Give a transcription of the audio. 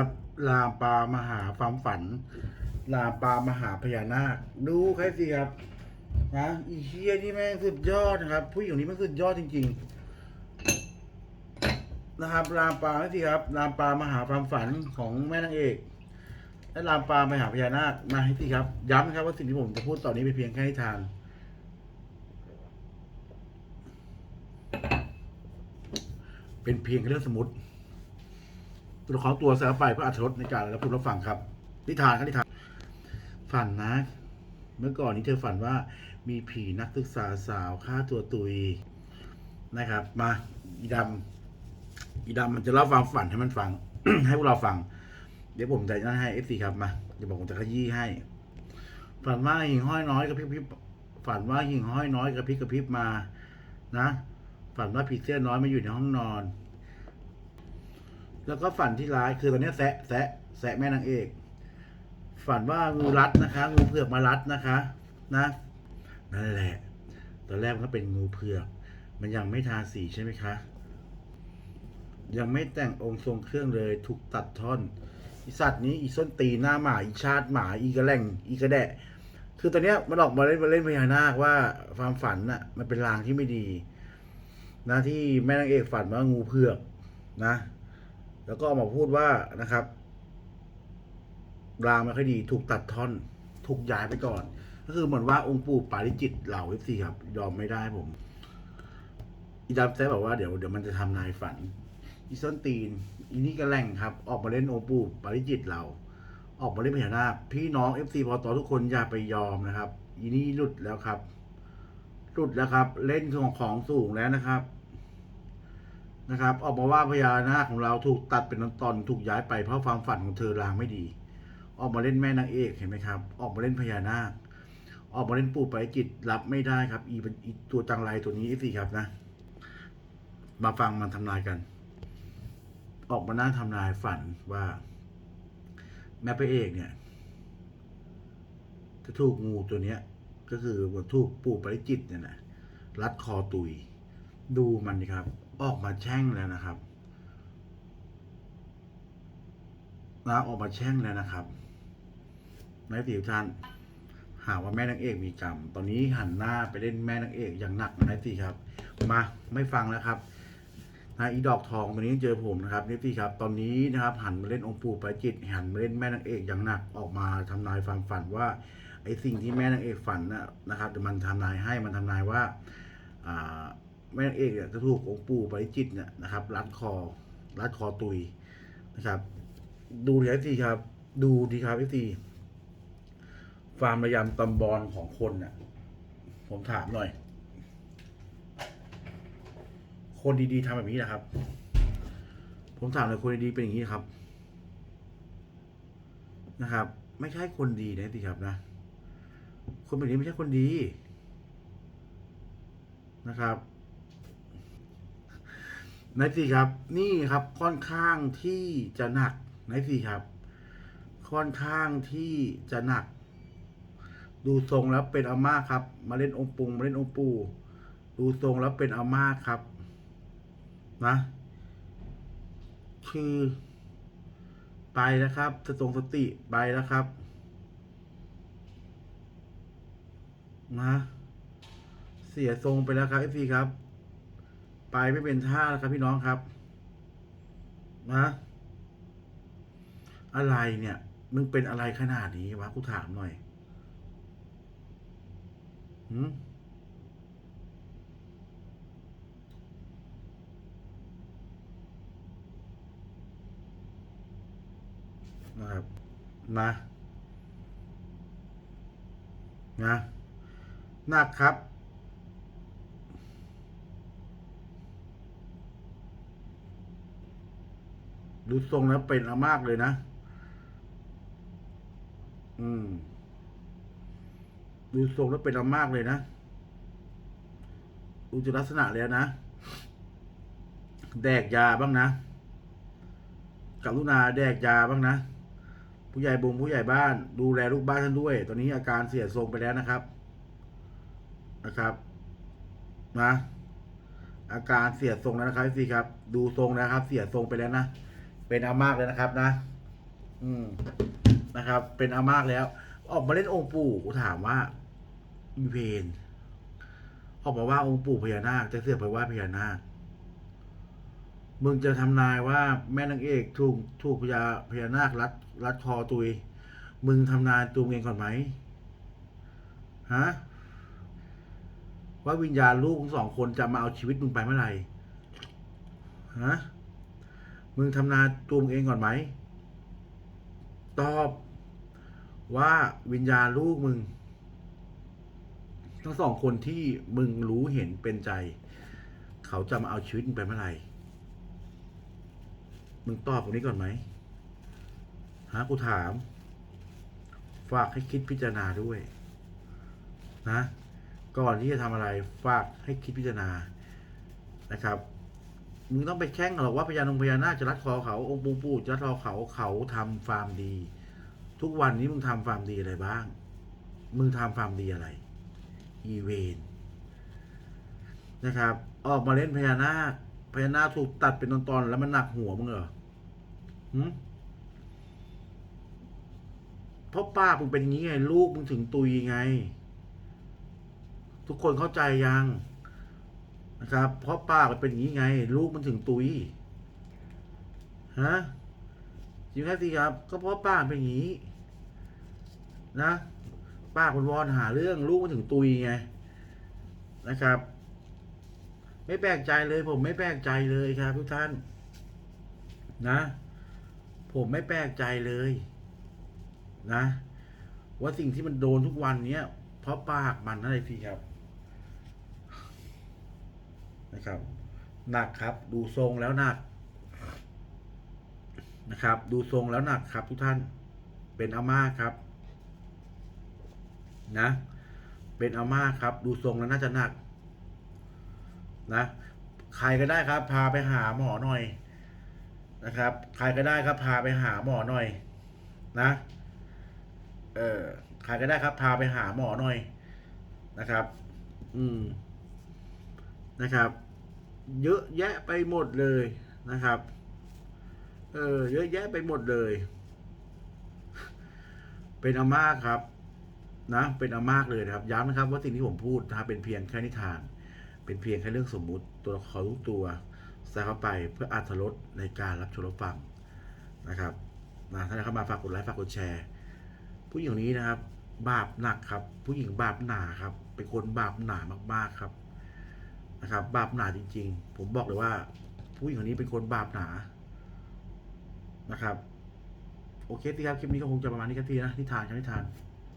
ครับลาปามหาความฝัน ลาปามหาพญานาค ดูใครสิครับนะอีเชียนี่แม่งสุดยอดนะครับ ผู้หญิงนี้แม่งสุดยอดจริง ๆ นะครับลาปาใครสิครับลาปามหาความฝันของแม่นางเอกและลาปามหาพญานาคมาให้สิครับ ย้ำนะครับว่าสิ่งที่ผมจะพูดต่อนนี้เป็นเพียงแค่นิทานเป็นเพียงเรื่องสมมติ ตัวของตัวสารไปเพื่ออัตรสในการรับผู้รับฟังครับ นิทานครับนิทานฝันนะ เมื่อก่อนนี้เธอฝันว่ามีผีนักศึกษาสาวฆ่าตัวตุยนะครับ มาอีดำอีดำมันจะเล่าความฝันให้มันฟัง ให้พวกเราฟัง เดี๋ยวผมจะนั่นให้เอฟซีครับมาเดี๋ยวผมจะขยี้ให้ ฝันว่าหิ่งห้อยน้อยกระพริบพริบฝันว่าหิ่งห้อยน้อยกระพริบกระพริบมา นะ ฝันว่าผีเสื้อน้อยมาอยู่ในห้องนอน แล้วก็ฝันที่ร้ายคือตอนนี้แซะแซะแซะแม่นางเอก ฝันว่างูรัดนะคะ งูเผือกมารัดนะคะ นะนั่นแหละ ตอนแรกมันก็เป็นงูเผือก มันยังไม่ทาสีใช่ไหมคะ ยังไม่แต่งองค์ทรงเครื่องเลยถูกตัดท่อนอีสัตว์นี้อีส้นตีนหน้าหมาอีชาติหมาอีกระแหล่งอีกระแดะ คือตอนเนี้ยมันออกมาเล่นมาเล่นพญานาคว่าความฝันน่ะ มันเป็นลางที่ไม่ดีนะที่แม่นางเอกฝันว่างูเผือกนะ แล้วก็ออกมาพูดว่านะครับรางไม่ค่อยดีถูกตัดท่อน ถูกย้ายไปก่อน ก็คือเหมือนว่าองค์ปู่ปาริจิตเหล่าเอฟซีครับ ยอมไม่ได้ผมอีดำแซ่บอกว่าเดี๋ยวเดี๋ยวมันจะทำนายฝัน อีส้นตีน อีนี่ก็แหล่งครับ ออกมาเล่นองค์ปู่ปาริจิตเรา ออกมาเล่นพญานาคพี่น้องเอฟซีพอต่อทุกคนอย่าไปยอมนะครับ อีนี่หลุดแล้วครับ หลุดแล้วครับ เล่นของของสูงแล้วนะครับ นะครับออกมาว่าพญานาคของเราถูกตัดเป็นตอนๆถูกย้ายไปเพราะความฝันของเธอลางไม่ดี ออกมาเล่นแม่นางเอกเห็นไหมครับ ออกมาเล่นพญานาค ออกมาเล่นปู่ไปจิตรับไม่ได้ครับ อีอีตัวจังไรตัวนี้สิครับนะ มาฟังมันทำนายกัน ออกมาหนั่งทำนายฝันว่า แม่พระเอกเนี่ยจะถูกงูตัวเนี้ย ก็คือถูกปู่ปริจิตเนี่ยนะรัดคอตุย ดูมันครับ ออกมาแช่งแล้วนะครับนะออกมาแช่งแล้วนะครับนายสิวท่านหาว่าแม่นางเอกมีกรรม ตอนนี้หันหน้าไปเล่นแม่นางเอกอย่างหนักนายสิครับ มาไม่ฟังแล้วครับนะอีดอกทองตัวนี้เจอผมนะครับนี่สิครับ ตอนนี้นะครับหันมาเล่นองค์ปู่ปาจิต หันมาเล่นแม่นางเอกอย่างหนักออกมาทำนายความฝันว่าไอ้สิ่งที่แม่นางเอกฝันนะนะครับมันทำนายให้มันทำนายว่าอ่า แม่นางเอกเนี่ยจะถูกองค์ปู่ปริจิตเนี่ยนะครับรัดคอรัดคอตุยนะครับ ดูดีทีครับ ดูดีครับทีความระยำตำบอลของคนเนี่ยผมถามหน่อย คนดีๆทำแบบนี้นะครับ ผมถามเลยคนดีๆเป็นอย่างนี้ครับ นะครับ ไม่ใช่คนดีนะทีครับนะคนแบบนี้ไม่ใช่คนดีนะครับ นายสี่ครับ นี่ครับค่อนข้างที่จะหนักนายสี่ครับ ค่อนข้างที่จะหนัก ดูทรงแล้วเป็นอาม่าครับ มาเล่นองค์ปุงมาเล่นองค์ปู ดูทรงแล้วเป็นอาม่าครับ นะ คือไปแล้วครับสตรงสติไปแล้วครับ นะ เสียทรงไปแล้วครับเอฟซีครับ ไปไม่เป็นท่าแล้วครับพี่น้องครับ นะ อะไรเนี่ย มึงเป็นอะไรขนาดนี้วะกูถามหน่อยหืมนะครับนะนะหนักครับ ดูทรงแล้วเป็นอมากเลยนะ อืม ดูทรงแล้วเป็นอมากเลยนะดูจากลักษณะแล้วนะ แดกยาบ้างนะกรุณาแดกยาบ้างนะ ผู้ใหญ่บงผู้ใหญ่บ้าน ดูแลลูกบ้านท่านด้วย ตอนนี้อาการเสียทรงไปแล้วนะครับ นะครับ นะอาการเสียทรงแล้วนะครับพี่ครับ ดูทรงนะครับ เสียทรงไปแล้วนะ เป็นอามากเลยนะครับนะ อืมนะครับ เป็นอามากแล้ว ออกมาเล่นองค์ปู่กูถามว่า มีเพนออกมาว่าองค์ปู่พญานาคจะเสือกไปว่าพญานาคมึงจะทำนายว่าแม่นางเอกถูกถูกพญาพญานาครัดรัดคอตุย มึงทำนายตัวเองก่อนไหมฮะว่าวิญญาณลูกของสองคนจะมาเอาชีวิตมึงไปเมื่อไหร่ฮะ มึงทำนาตัวมึงเองก่อนไหม ตอบว่าวิญญาณลูกมึง ทั้งสองคนที่มึงรู้เห็นเป็นใจ เขาจะมาเอาชีวิตมึงไปเมื่อไหร่ มึงตอบตรงนี้ก่อนไหมฮะกูถาม ฝากให้คิดพิจารณาด้วย นะ ก่อนที่จะทำอะไร ฝากให้คิดพิจารณานะครับ มึงต้องไปแข่งหรอกว่าพญานงพญานาคจะรัดคอเขาองค์ปู่ปู่จะรัดคอเขาเขาทำฟาร์มดี ทุกวันนี้มึงทำฟาร์มดีอะไรบ้าง มึงทำฟาร์มดีอะไร อีเวนนะครับ ออกมาเล่นพญานาคพญานาคถูกตัดเป็นตอนๆแล้วมันหนักหัวมึงเหรอหืมพราะป้ามึงเป็นย่างนี้ไง ลูกมึงถึงตุยไง ทุกคนเข้าใจยัง นะครับ เพราะป้ามันเป็นอย่างนี้ไง ลูกมันถึงตุยฮะจริงไหมสิครับ ก็เพราะป้าเป็นอย่างนี้ นะ ป้าคนวอนหาเรื่องลูกมันถึงตุยไงนะครับ ไม่แปลกใจเลย ผมไม่แปลกใจเลยครับ ทุกท่าน นะ ผมไม่แปลกใจเลย นะ ว่าสิ่งที่มันโดนทุกวันเนี้ยเพราะปากมันนั่นเองสิครับ นะครับหนักครับ ดูทรงแล้วหนักนะครับ ดูทรงแล้วหนักครับ ทุกท่านเป็นอาม่าครับ นะ เป็นอาม่าครับ ดูทรงแล้วน่าจะหนัก นะใครก็ได้ครับ พาไปหาหมอหน่อยนะครับ ใครก็ได้ครับ พาไปหาหมอหน่อย นะเออใครก็ได้ครับ พาไปหาหมอหน่อยนะครับ อืมนะครับ เยอะแยะไปหมดเลยนะครับ เออ เยอะแยะไปหมดเลย เป็นอาม่าครับ นะ เป็นอามากเลยนะครับ ย้ำนะครับ ว่าสิ่งที่ผมพูดนะครับเป็นเพียงแค่นิทาน เป็นเพียงแค่เรื่องสมมุติตัวละครทุกตัวใส่เข้าไปเพื่ออัธรสในการรับชมรับฟังนะครับนะถ้าเข้ามาฝากกดไลค์ฝากกดแชร์ ผู้หญิงคนนี้นะครับ บาปหนักครับ ผู้หญิงบาปหนาครับ เป็นคนบาปหนามากๆครับ นะครับ บาปหนาจริง ๆ ผมบอกเลยว่า ผู้หญิงคนนี้เป็นคนบาปหนานะครับ โอเคที่ครับ คลิปนี้ก็คงจะประมาณนี้ครับทีนะนิทานครับนิทาน